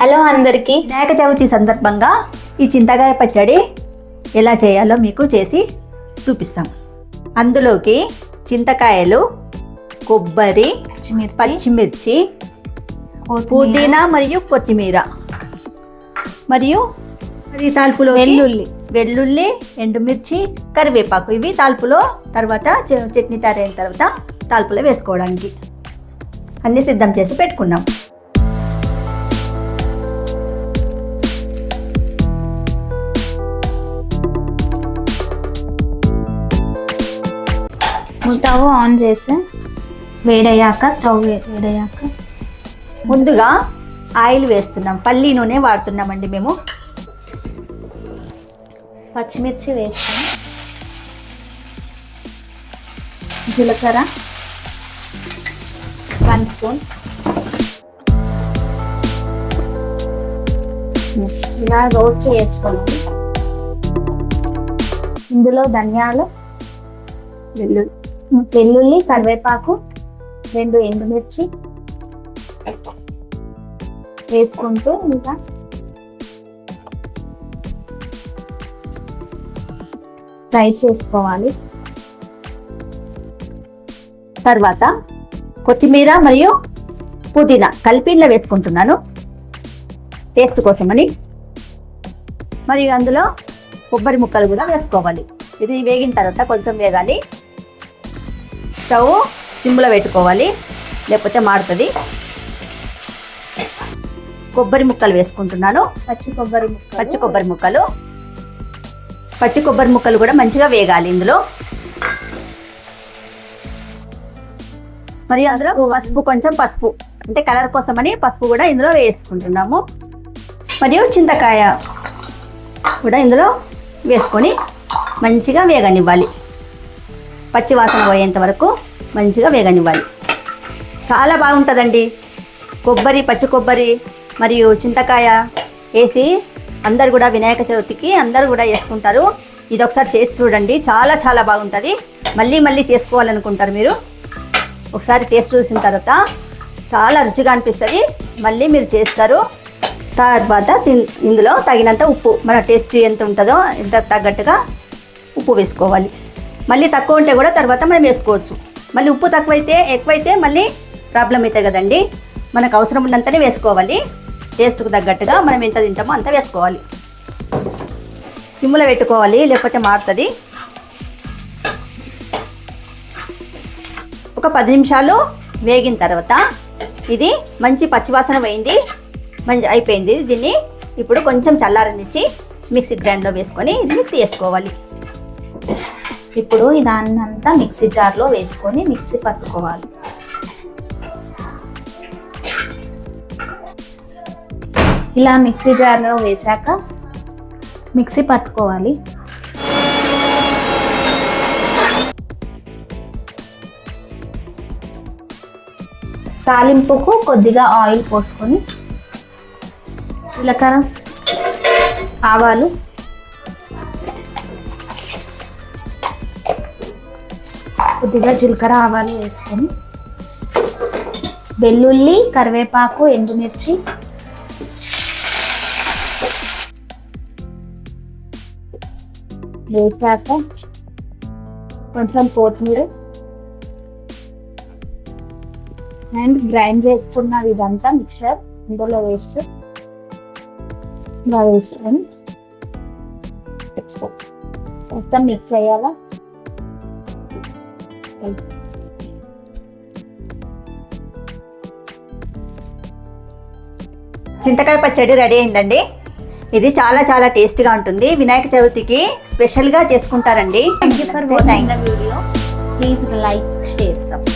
Hello అందరికీ. వినాయక చవితి సందర్భంగా ఈ చింతకాయ పచ్చడి ఎలా చేయాలో మీకు చేసి చూపిస్తాం. అందులోకి చింతకాయలు కొబ్బరి పచ్చిమిర్చి. పుదీనా మరియు కొత్తిమీర. మరియు మరి తాల్పులో వెల్లుల్లి. వెల్లుల్లి ఎండుమిర్చి కరివేపాకు. ఇవి తాల్పులో తర్వాత చట్నీ తయారైన తర్వాత తాల్పులో వేసుకోవడానికి. అన్నీ సిద్ధం చేసి పెట్టుకున్నాం. స్టవ్ ఆన్ చేసి వేడయ్యాక స్టవ్ వేడయ్యాక ముందుగా ఆయిల్ వేస్తున్నాం. పల్లి నూనె వాడుతున్నామండి మేము. పచ్చిమిర్చి వేసుకొని జీలకర్ర వన్ స్పూన్. ఇలా రోస్ట్ చేసుకోవాలి ఇందులో ధనియాలు వెల్లుల్లి వెల్లుల్లి కరివేపాకు రెండు ఎండుమిర్చి వేసుకుంటూ ఇంకా ఫ్రై చేసుకోవాలి. తర్వాత కొత్తిమీర మరియు పుదీనా కలిపి ఇలా వేసుకుంటున్నాను. టేస్ట్ కోసమని మరియు అందులో కొబ్బరి ముక్కలు కూడా వేసుకోవాలి. ఇది వేగిన తర్వాత కొంచెం వేగాలి. స్టవ్ సిమ్లో పెట్టుకోవాలి. లేకపోతే మాడుతుంది. కొబ్బరి ముక్కలు వేసుకుంటున్నాను. పచ్చి కొబ్బరి ముక్కలు. పచ్చి కొబ్బరి ముక్కలు. పచ్చి కొబ్బరి ముక్కలు కూడా మంచిగా వేగాలి ఇందులో. మరియు అందులో పసుపు కొంచెం పసుపు. అంటే కలర్ కోసమని పసుపు కూడా ఇందులో వేసుకుంటున్నాము. మరియు చింతకాయ కూడా ఇందులో వేసుకొని మంచిగా వేగనివ్వాలి. పచ్చి వాసన పోయేంత వరకు మంచిగా వేగనివ్వాలి. చాలా బాగుంటుందండి. కొబ్బరి పచ్చి కొబ్బరి మరియు చింతకాయ వేసి అందరు కూడా వినాయక చవితికి అందరు కూడా వేసుకుంటారు. ఇది ఒకసారి చేసి చూడండి. చాలా చాలా బాగుంటుంది. మళ్ళీ మళ్ళీ చేసుకోవాలనుకుంటారు మీరు. ఒకసారి టేస్ట్ చూసిన తర్వాత చాలా రుచిగా అనిపిస్తుంది. మళ్ళీ మీరు చేస్తారు. తర్వాత ఇందులో తగినంత ఉప్పు మన టేస్ట్ ఎంత ఉంటుందో ఎంత తగ్గట్టుగా ఉప్పు వేసుకోవాలి. మళ్ళీ తక్కువ ఉంటే కూడా తర్వాత మనం వేసుకోవచ్చు. మళ్ళీ ఉప్పు తక్కువైతే ఎక్కువైతే మళ్ళీ ప్రాబ్లం అవుతుంది కదండి. మనకు అవసరం ఉన్నంతనే వేసుకోవాలి. టేస్ట్కు తగ్గట్టుగా మనం ఎంత తింటామో అంత వేసుకోవాలి. సిమ్లో పెట్టుకోవాలి లేకపోతే మారుతుంది. ఒక పది నిమిషాలు వేగిన తర్వాత ఇది మంచి పచ్చివాసన పోయింది. మంచి అయిపోయింది దీన్ని ఇప్పుడు కొంచెం చల్లారనిచ్చి మిక్సీ గ్రైండ్లో వేసుకొని ఇది మిక్సీ వేసుకోవాలి ఇప్పుడు దాన్ని అంతా మిక్సీ జార్లో వేసుకొని మిక్సీ పట్టుకోవాలి. ఇలా మిక్సీ జార్లో వేసాక మిక్సీ పట్టుకోవాలి. తాలింపుకు కొద్దిగా ఆయిల్ పోసుకొని జీలకర్ర ఆవాలు కొద్దిగా జీలకర్ర ఆవాలు వేసుకొని వెల్లుల్లి కరివేపాకు ఎండుమిర్చి. వేసాక కొంచెం కొత్తిమీర. అండ్ గ్రైండ్ చేసుకున్న ఇదంతా మిక్చర్ ఇందులో వేసి బాగా వేసుకొని మొత్తం మిక్స్ చేయాలా చింతకాయ పచ్చడి రెడీ అయిందండి. ఇది చాలా చాలా టేస్ట్గా ఉంటుంది. వినాయక చవితికి స్పెషల్గా చేసుకుంటారండి. Thank you for watching the video please like share subscribe